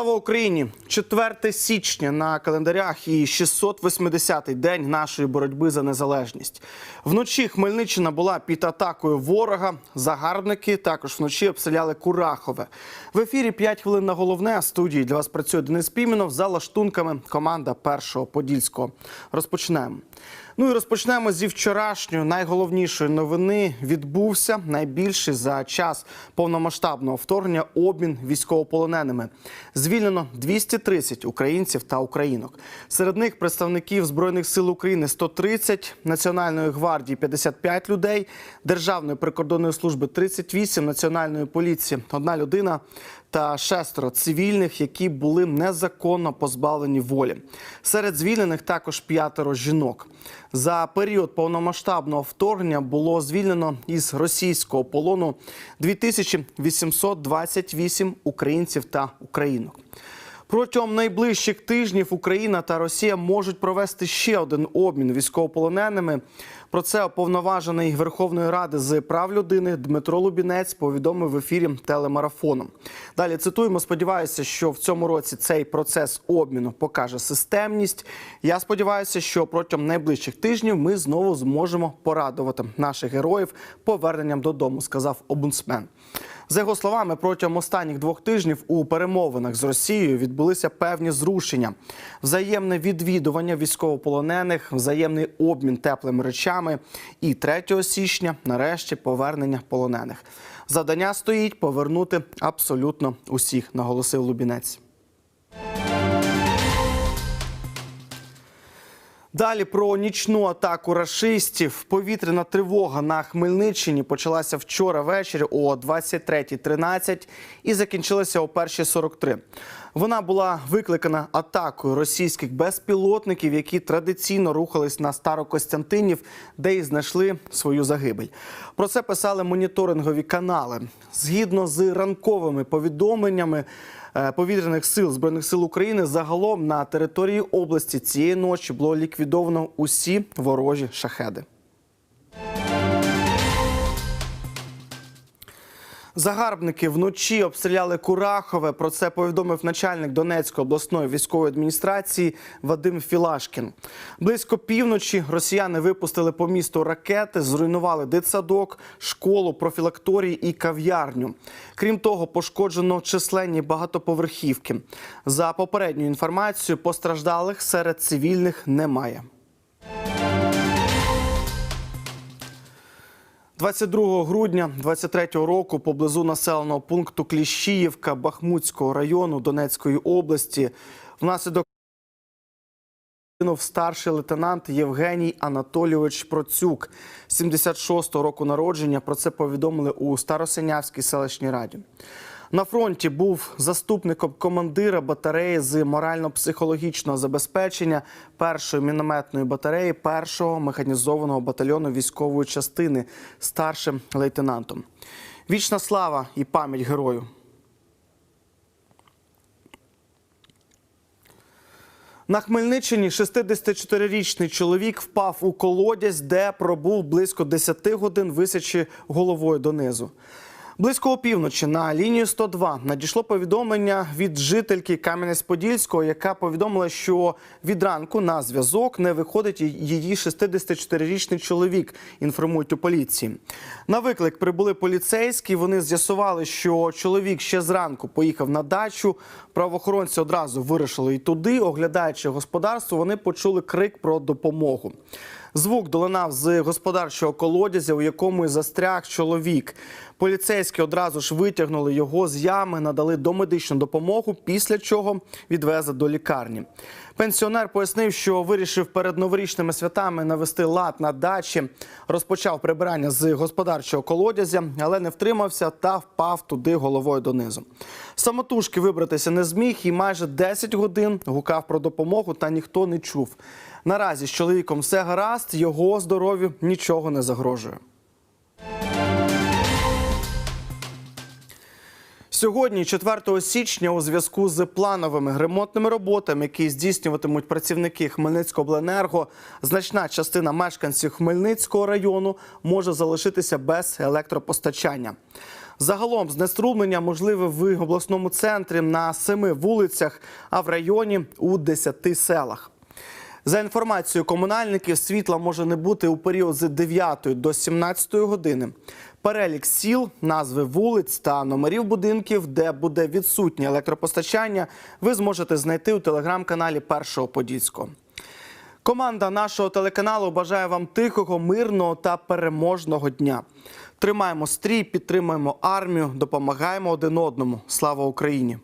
Слава Україні! 4 січня на календарях і 680-й день нашої боротьби за незалежність. Вночі Хмельниччина була під атакою ворога. Загарбники також вночі обстріляли Курахове. В ефірі 5 хвилин на головне. Студії для вас працює Денис Піменов. За лаштунками команда першого подільського. Розпочнемо. Ну і розпочнемо зі вчорашньої найголовнішої новини. Відбувся найбільший за час повномасштабного вторгнення обмін військовополоненими. Звільнено 230 українців та українок. Серед них представників збройних сил України 130, Національної гвардії 55 людей, Державної прикордонної служби 38, Національної поліції одна людина та шестеро цивільних, які були незаконно позбавлені волі. Серед звільнених також п'ятеро жінок. За період повномасштабного вторгнення було звільнено із російського полону 2828 українців та українок. Протягом найближчих тижнів Україна та Росія можуть провести ще один обмін військовополоненими. Про це уповноважений Верховної Ради з прав людини Дмитро Лубінець повідомив в ефірі телемарафоном. Далі цитуємо. Сподіваюся, що в цьому році цей процес обміну покаже системність. Я сподіваюся, що протягом найближчих тижнів ми знову зможемо порадувати наших героїв поверненням додому, сказав обунсмен. За його словами, протягом останніх двох тижнів у перемовинах з Росією відбулися певні зрушення: взаємне відвідування військовополонених, взаємний обмін теплими речами. І 3 січня, нарешті, повернення полонених. Завдання стоїть повернути абсолютно усіх, наголосив Лубінець. Далі про нічну атаку рашистів. Повітряна тривога на Хмельниччині почалася вчора ввечері о 23.13 і закінчилася о 1.43. Вона була викликана атакою російських безпілотників, які традиційно рухались на Старокостянтинів, де і знайшли свою загибель. Про це писали моніторингові канали. Згідно з ранковими повідомленнями повітряних сил збройних сил України, загалом на території області цієї ночі було ліквідовано усі ворожі шахеди. Загарбники вночі обстріляли Курахове. Про це повідомив начальник Донецької обласної військової адміністрації Вадим Філашкін. Близько півночі росіяни випустили по місту ракети, зруйнували дитсадок, школу, профілакторій і кав'ярню. Крім того, пошкоджено численні багатоповерхівки. За попередньою інформацією, постраждалих серед цивільних немає. 22 грудня 23-го року поблизу населеного пункту Кліщіївка Бахмутського району Донецької області внаслідок старший лейтенант Євгеній Анатолійович Процюк, 76-го року народження. Про це повідомили у Старосинявській селищній раді. На фронті був заступником командира батареї з морально-психологічного забезпечення першої мінометної батареї першого механізованого батальйону військової частини старшим лейтенантом. Вічна слава і пам'ять герою. На Хмельниччині 64-річний чоловік впав у колодязь, де пробув близько 10 годин, висячи головою донизу. Близько опівночі на лінію 102 надійшло повідомлення від жительки Кам'янець-Подільського, яка повідомила, що від ранку на зв'язок не виходить її 64-річний чоловік. Інформують у поліції. На виклик прибули поліцейські. Вони з'ясували, що чоловік ще зранку поїхав на дачу. Правоохоронці одразу вирушили і туди. Оглядаючи господарство, вони почули крик про допомогу. Звук долинав з господарчого колодязя, у якому і застряг чоловік. Поліцейські одразу ж витягнули його з ями, надали домедичну допомогу, після чого відвезли до лікарні. Пенсіонер пояснив, що вирішив перед новорічними святами навести лад на дачі, розпочав прибирання з господарчого колодязя, але не втримався та впав туди головою донизу. Самотужки вибратися не зміг і майже 10 годин гукав про допомогу, та ніхто не чув. Наразі з чоловіком все гаразд, його здоров'ю нічого не загрожує. Сьогодні, 4 січня, у зв'язку з плановими ремонтними роботами, які здійснюватимуть працівники Хмельницькобленерго, значна частина мешканців Хмельницького району може залишитися без електропостачання. Загалом знеструмлення можливе в обласному центрі на семи вулицях, а в районі у десяти селах. За інформацією комунальників, світла може не бути у період з 9 до 17 години. Перелік сіл, назви вулиць та номерів будинків, де буде відсутнє електропостачання, ви зможете знайти у телеграм-каналі Першого Подільського. Команда нашого телеканалу бажає вам тихого, мирного та переможного дня. Тримаємо стрій, підтримуємо армію, допомагаємо один одному. Слава Україні!